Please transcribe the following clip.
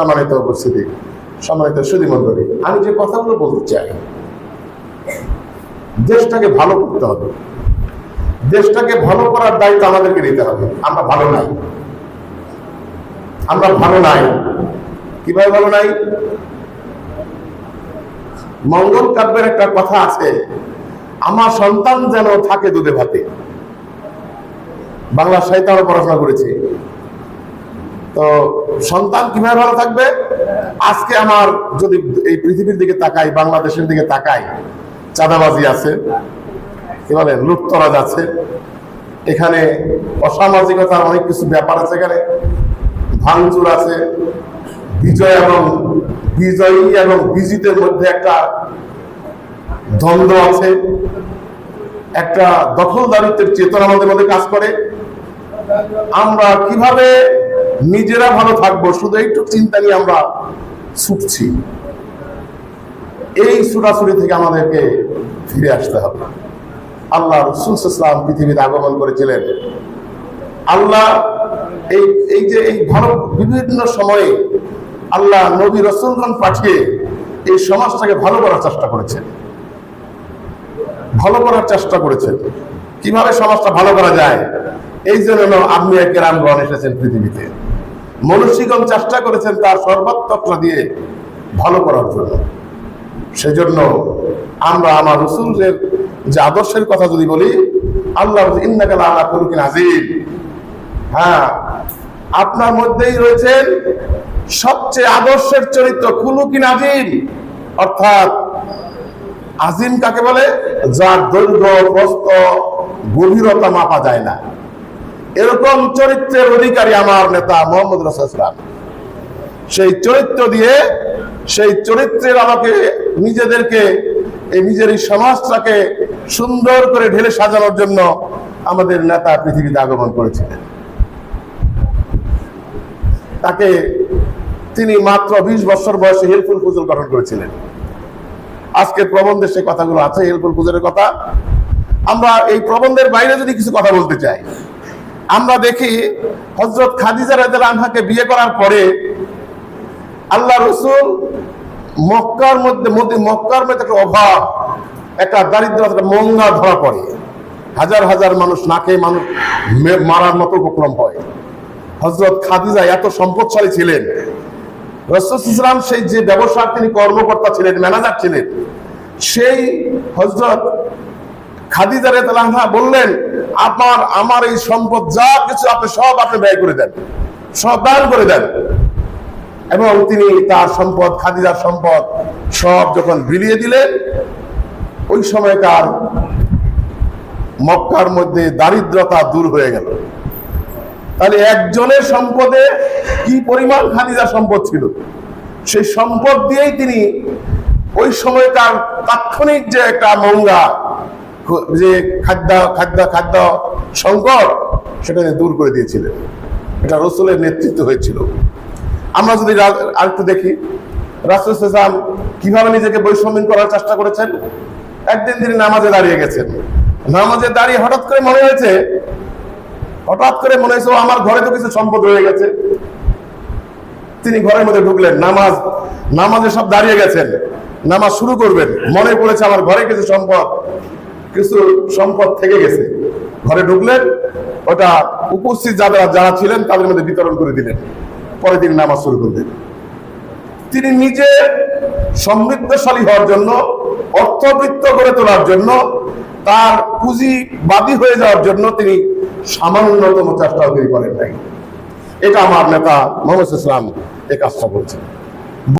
সম্মানিত উপস্থিতি, সম্মানিত সুদী মন্ডলী আমি যে কথাগুলো বলতে চাই, দেশটাকে ভালো করতে হবে। দেশটাকে ভালো করার দায়িত্ব আমাদেরকে নিতে হবে। আমরা ভালো নাই। আমরা ভালো নাই। কীভাবে ভালো নাই? মঙ্গল কাব্যের একটা কথা আছে, আমার সন্তান যেন থাকে দুধে ভাতে। বাংলা সাহিত্য আমরা পড়াশোনা করেছি। তো সন্তান কীভাবে ভালো থাকবে? আজকে আমার যদি এই পৃথিবীর দিকে তাকাই, বাংলাদেশের দিকে তাকাই, চাঁদাবাজি আছে বলেন, লুটতরাজ আছে, এখানে অসামাজিকতার অনেক কিছু ব্যাপার আছে এখানে, ভাঙচুর আছে, বিজয় এবং বিজয়ী এবং বিজিতের মধ্যে একটা দ্বন্দ্ব আছে, একটা দখলদারিত্বের চেতনা আমাদের মধ্যে কাজ করে। আমরা কীভাবে নিজেরা ভালো থাকব, শুধু একটু চিন্তা নিয়ে আমরা ছুটছি। এই ছুটাছুটি থেকে আমাদেরকে ফিরে আসতে হবে। আল্লাহ রসুল ইসলাম পৃথিবীতে আগমন করেছিলেন। আল্লাহ এই এই যে এই ভালো বিভিন্ন সময়ে আল্লাহ নবী রসুলগণ পাঠিয়ে এই সমাজটাকে ভালো করার চেষ্টা করেছেন। ভালো করার চেষ্টা করেছেন। কীভাবে সমাজটা ভালো করা যায়? এই জন্য আপনি কেরামগণ এসেছেন পৃথিবীতে। মনুষ্যগণ চেষ্টা করেছেন তার সর্বাত্মকতা দিয়ে ভালো করার জন্য। সেজন্য আমরা আমার রসুলের যে আদর্শের কথা যদি বলি, আল্লাহ ইন্নাকাল আলা কুলকিন আজিম হ্যাঁ আপনার মধ্যেই রয়েছেন সবচেয়ে আদর্শের চরিত্র খুলুকিন আজিম অর্থাৎ আজিম কাকে বলে? যার দৈর্ঘ্য, প্রস্থ, গভীরতা মাপা যায় না। এরকম চরিত্রের অধিকারী আমার নেতা মোহাম্মদ রসালাম সেই চরিত্র দিয়ে, সেই চরিত্রের আমাকে নিজেদেরকে, এই নিজের এই সমাজটাকে সুন্দর করে ঢেলে সাজানোর জন্য আমাদের নেতা পৃথিবীতে আগমন করেছিলেন। তাকে তিনি মাত্র বিশ বছর বয়সে হেলফুল ফুজুল গঠন করেছিলেন। আজকের প্রবন্ধে সে কথাগুলো আছে, হেলফুল ফুজুলের কথা। আমরা এই প্রবন্ধের বাইরে যদি কিছু কথা বলতে চাই আমরা দেখি হজরত খাদিজা রাজাল আনহাকে বিয়ে করার পরে আল্লাহ রসুল মক্কার মধ্যে মধ্যে মক্কার মধ্যে একটা অভাব, একটা দারিদ্র, একটা মঙ্গা ধরা পড়ে। হাজার হাজার মানুষ না খেয়ে মানুষ মারার মতো উপক্রম হয়। হজরত খাদিজা এত সম্পদশালী ছিলেন। রসুল ইসলাম সেই যে ব্যবসার তিনি কর্মকর্তা ছিলেন, ম্যানেজার ছিলেন, সেই হজরত খাদিজা রেতালাহা বললেন, আপনার, আমার এই সম্পদ যা কিছু আপনি সব আপনি ব্যয় করে দেন। সব দান করে দেন। এবং তিনি তার সম্পদ, খাদিজার সম্পদ সব যখন বিলিয়ে দিলেন, ওই সময়কার মক্কার মধ্যে দারিদ্রতা দূর হয়ে গেল। তাহলে একজনের সম্পদে কি পরিমাণ খাদিজার সম্পদ ছিল? সেই সম্পদ দিয়েই তিনি ওই সময়কার তাৎক্ষণিক যে একটা মঙ্গা যে খাদ্য খাদ্য খাদ্য সংকট সেটা তিনি দূর করে দিয়েছিলেন এটা রসুলের নেতৃত্ব হয়েছিল। আমরা যদি আরেকটু দেখি, রাসুল কীভাবে নিজেকে বৈষম্য করার চেষ্টা করেছেন? একদিন তিনি নামাজে দাঁড়িয়ে গেছেন। নামাজে দাঁড়িয়ে হঠাৎ করে মনে হয়েছে, হঠাৎ করে মনে হয়েছে আমার ঘরে তো কিছু সম্পদ রয়ে গেছে। তিনি ঘরের মধ্যে ঢুকলেন, নামাজ, নামাজে সব দাঁড়িয়ে গেছেন। নামাজ শুরু করবেন। মনে পড়েছে আমার ঘরে কিছু সম্পদ। কিছু সম্পদ থেকে গেছে। ঘরে ঢুকলেন, ওটা উপস্থিত যারা যারা ছিলেন, তাদের মধ্যে বিতরণ করে দিলেন। পরে তিনি নামাজ শুরু করলেন। তিনি নিজে সমৃদ্ধশালী হওয়ার জন্য, অর্থবৃত্ত গড়ে তোলার জন্য, তার পুঁজিবাদী হয়ে যাওয়ার জন্য তিনি সামান্যতম চেষ্টাও তিনি করেন নাই। এটা আমার নেতা মোহাম্মদ ইসলাম এ কাজটা করছেন